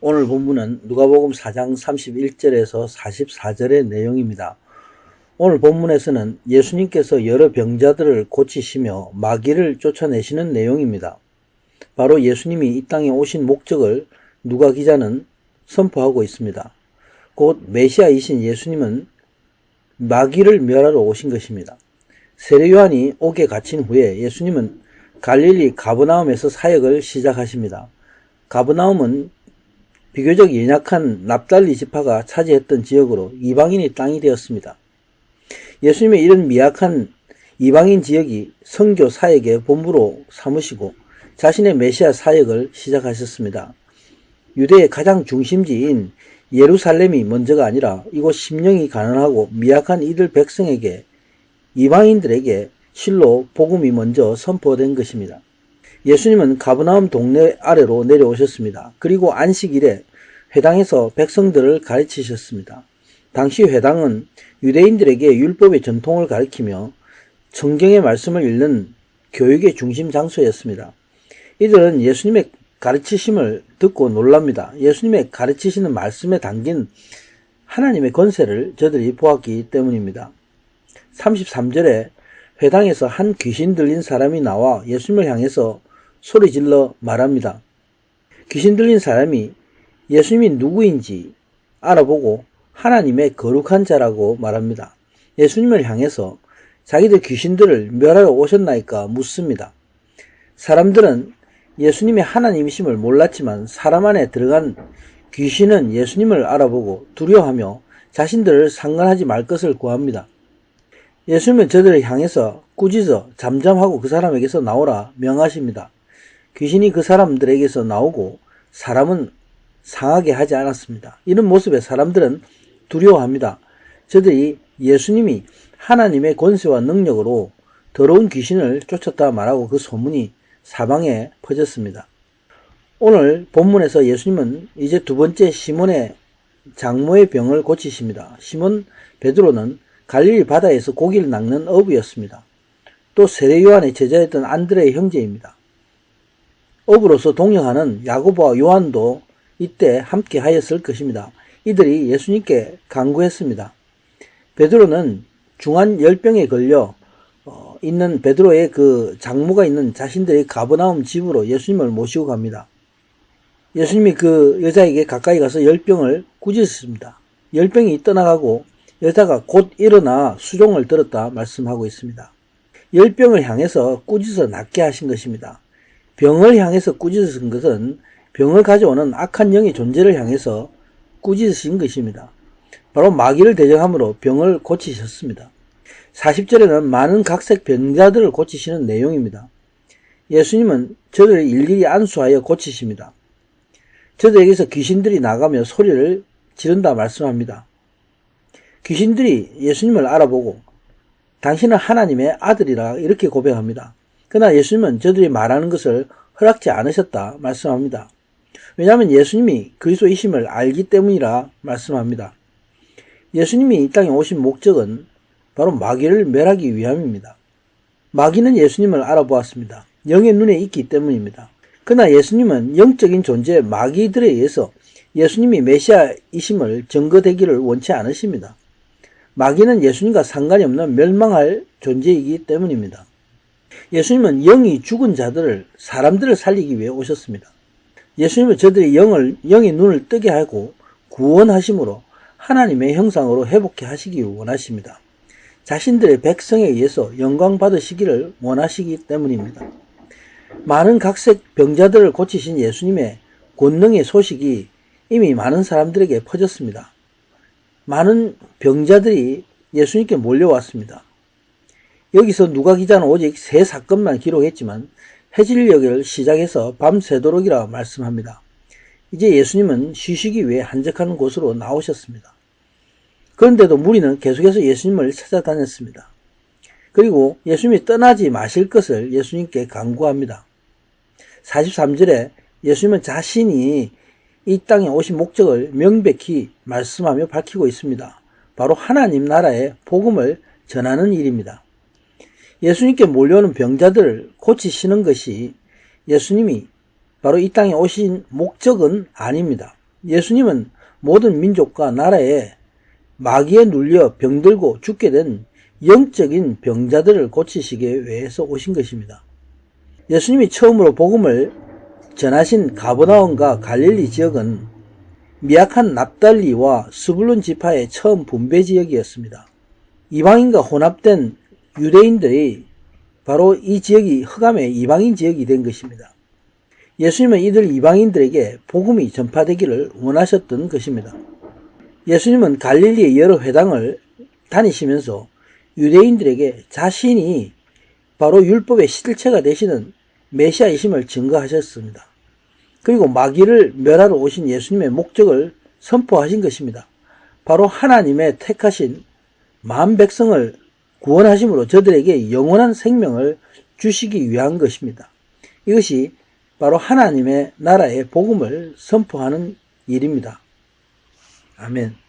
오늘 본문은 누가복음 4장 31절에서 44절의 내용입니다. 오늘 본문에서는 예수님께서 여러 병자들을 고치시며 마귀를 쫓아내시는 내용입니다. 바로 예수님이 이 땅에 오신 목적을 누가 기자는 선포하고 있습니다. 곧 메시아이신 예수님은 마귀를 멸하러 오신 것입니다. 세례 요한이 옥에 갇힌 후에 예수님은 갈릴리 가브나움에서 사역을 시작하십니다. 가브나움은 비교적 연약한 납달리 지파가 차지했던 지역으로 이방인의 땅이 되었습니다. 예수님의 이런 미약한 이방인 지역이 선교 사역의 본부로 삼으시고 자신의 메시아 사역을 시작하셨습니다. 유대의 가장 중심지인 예루살렘이 먼저가 아니라 이곳 심령이 가난하고 미약한 이들 백성에게 이방인들에게 실로 복음이 먼저 선포된 것입니다. 예수님은 가브나움 동네 아래로 내려오셨습니다. 그리고 안식일에 회당에서 백성들을 가르치셨습니다. 당시 회당은 유대인들에게 율법의 전통을 가르치며 성경의 말씀을 읽는 교육의 중심 장소였습니다. 이들은 예수님의 가르치심을 듣고 놀랍니다. 예수님의 가르치시는 말씀에 담긴 하나님의 권세를 저들이 보았기 때문입니다. 33절에 회당에서 한 귀신 들린 사람이 나와 예수님을 향해서 소리 질러 말합니다. 귀신 들린 사람이 예수님이 누구인지 알아보고 하나님의 거룩한 자라고 말합니다. 예수님을 향해서 자기들 귀신들을 멸하러 오셨나이까 묻습니다. 사람들은 예수님이 하나님이심을 몰랐지만 사람 안에 들어간 귀신은 예수님을 알아보고 두려워하며 자신들을 상관하지 말 것을 구합니다. 예수님은 저들을 향해서 꾸짖어 잠잠하고 그 사람에게서 나오라 명하십니다. 귀신이 그 사람들에게서 나오고 사람은 상하게 하지 않았습니다. 이런 모습에 사람들은 두려워합니다. 저들이 예수님이 하나님의 권세와 능력으로 더러운 귀신을 쫓았다 말하고 그 소문이 사방에 퍼졌습니다. 오늘 본문에서 예수님은 이제 두 번째 시몬의 장모의 병을 고치십니다. 시몬 베드로는 갈릴리 바다에서 고기를 낚는 어부였습니다. 또 세례 요한의 제자였던 안드레의 형제입니다. 어부로서 동역하는 야고보와 요한도 이때 함께 하였을 것입니다. 이들이 예수님께 강구했습니다. 베드로는 중한 열병에 걸려 어, 있는 베드로의 그 장모가 있는 자신들의 가버나움 집으로 예수님을 모시고 갑니다. 예수님이 그 여자에게 가까이 가서 열병을 꾸짖습니다. 열병이 떠나가고 여자가 곧 일어나 수종을 들었다 말씀하고 있습니다. 열병을 향해서 꾸짖어 낫게 하신 것입니다. 병을 향해서 꾸짖으신 것은 병을 가져오는 악한 영의 존재를 향해서 꾸짖으신 것입니다. 바로 마귀를 대적함으로 병을 고치셨습니다. 40절에는 많은 각색 병자들을 고치시는 내용입니다. 예수님은 저들을 일일이 안수하여 고치십니다. 저들에게서 귀신들이 나가며 소리를 지른다 말씀합니다. 귀신들이 예수님을 알아보고 당신은 하나님의 아들이라 이렇게 고백합니다. 그러나 예수님은 저들이 말하는 것을 허락지 않으셨다 말씀합니다. 왜냐하면 예수님이 그리스도이심을 알기 때문이라 말씀합니다. 예수님이 이 땅에 오신 목적은 바로 마귀를 멸하기 위함입니다. 마귀는 예수님을 알아보았습니다. 영의 눈에 있기 때문입니다. 그러나 예수님은 영적인 존재 마귀들에 의해서 예수님이 메시아이심을 증거되기를 원치 않으십니다. 마귀는 예수님과 상관이 없는 멸망할 존재이기 때문입니다. 예수님은 영이 죽은 자들을 사람들을 살리기 위해 오셨습니다. 예수님은 저들의 영을 영의 눈을 뜨게 하고 구원하심으로 하나님의 형상으로 회복해 하시기 원하십니다. 자신들의 백성에 의해서 영광 받으시기를 원하시기 때문입니다. 많은 각색 병자들을 고치신 예수님의 권능의 소식이 이미 많은 사람들에게 퍼졌습니다. 많은 병자들이 예수님께 몰려왔습니다. 여기서 누가 기자는 오직 세 사건만 기록했지만 해질녘을 시작해서 밤새도록이라 말씀합니다. 이제 예수님은 쉬시기 위해 한적한 곳으로 나오셨습니다. 그런데도 무리는 계속해서 예수님을 찾아다녔습니다. 그리고 예수님이 떠나지 마실 것을 예수님께 강구합니다. 43절에 예수님은 자신이 이 땅에 오신 목적을 명백히 말씀하며 밝히고 있습니다. 바로 하나님 나라의 복음을 전하는 일입니다. 예수님께 몰려오는 병자들을 고치시는 것이 예수님이 바로 이 땅에 오신 목적은 아닙니다. 예수님은 모든 민족과 나라에 마귀에 눌려 병들고 죽게 된 영적인 병자들을 고치시기 위해서 오신 것입니다. 예수님이 처음으로 복음을 전하신 가버나움과 갈릴리 지역은 미약한 납달리와 스불룬 지파의 처음 분배 지역이었습니다. 이방인과 혼합된 유대인들이 바로 이 지역이 흑암의 이방인 지역이 된 것입니다. 예수님은 이들 이방인들에게 복음이 전파되기를 원하셨던 것입니다. 예수님은 갈릴리의 여러 회당을 다니시면서 유대인들에게 자신이 바로 율법의 실체가 되시는 메시아이심을 증거하셨습니다. 그리고 마귀를 멸하러 오신 예수님의 목적을 선포하신 것입니다. 바로 하나님의 택하신 만 백성을 구원하심으로 저들에게 영원한 생명을 주시기 위한 것입니다. 이것이 바로 하나님의 나라의 복음을 선포하는 일입니다. 아멘.